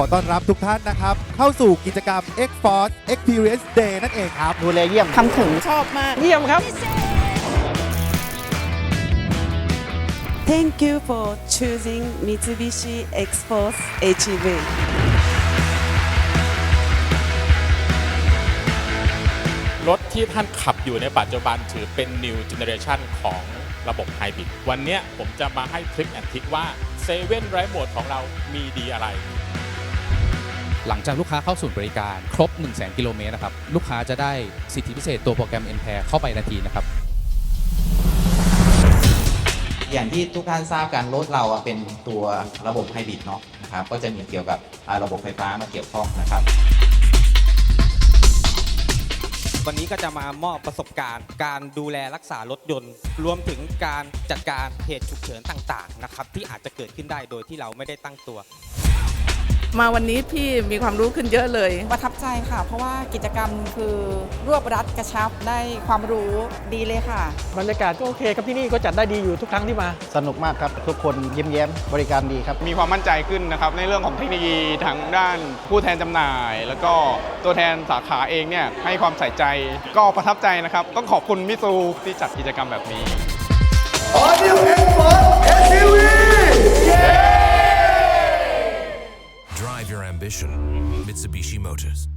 ขอต้อนรับทุกท่านนะครับ เข้าสู่กิจกรรม X Force Experience Day นั่นเองครับ ดูแลเยี่ยม ทำถึง ชอบมาก เยี่ยมครับ Thank you for choosing Mitsubishi X-Force HEV รถที่ท่านขับอยู่ในปัจจุบันถือเป็น new generation ของระบบไฮบริด วันเนี้ยผมจะมาให้ทริคแอนทิกว่าเซเว่นไรโหมดของเรามีดีอะไร หลังจากลูกค้าเข้าศูนย์บริการครบ 1 0 0 0 0 0 กิโลเมตรนะครับ ลูกค้าจะได้สิทธิพิเศษตัวโปรแกรม n p a i r เข้าไปทันทีนะครับ อย่างที่ทุกท่านทราบกันรถเราอะเป็นตัวระบบไฮบริดเนาะนะครับก็จะมีเกี่ยวกับอ่าระบบไฟฟ้ามาเกี่ยวข้องนะครับ วันนี้ก็จะมามอบประสบการณ์ การดูแลรักษารถยนต์ รวมถึงการจัดการเหตุฉุกเฉินต่างๆนะครับที่อาจจะเกิดขึ้นได้โดยที่เราไม่ได้ตั้งตัว มาวันนี้พี่มีความรู้ขึ้นเยอะเลย ประทับใจค่ะ เพราะว่ากิจกรรมคือรวบรัดกระชับได้ความรู้ดีเลยค่ะ บรรยากาศก็โอเคครับที่นี่ก็จัดได้ดีอยู่ทุกครั้งที่มา สนุกมากครับ ทุกคนยิ้มแย้มบริการดีครับ มีความมั่นใจขึ้นนะครับในเรื่องของเทคโนโลยีทางด้านผู้แทนจำหน่าย แล้วก็ตัวแทนสาขาเองเนี่ยให้ความใส่ใจก็ประทับใจนะครับต้องขอบคุณมิซูที่จัดกิจกรรมแบบนี้ ambition. Mitsubishi Motors.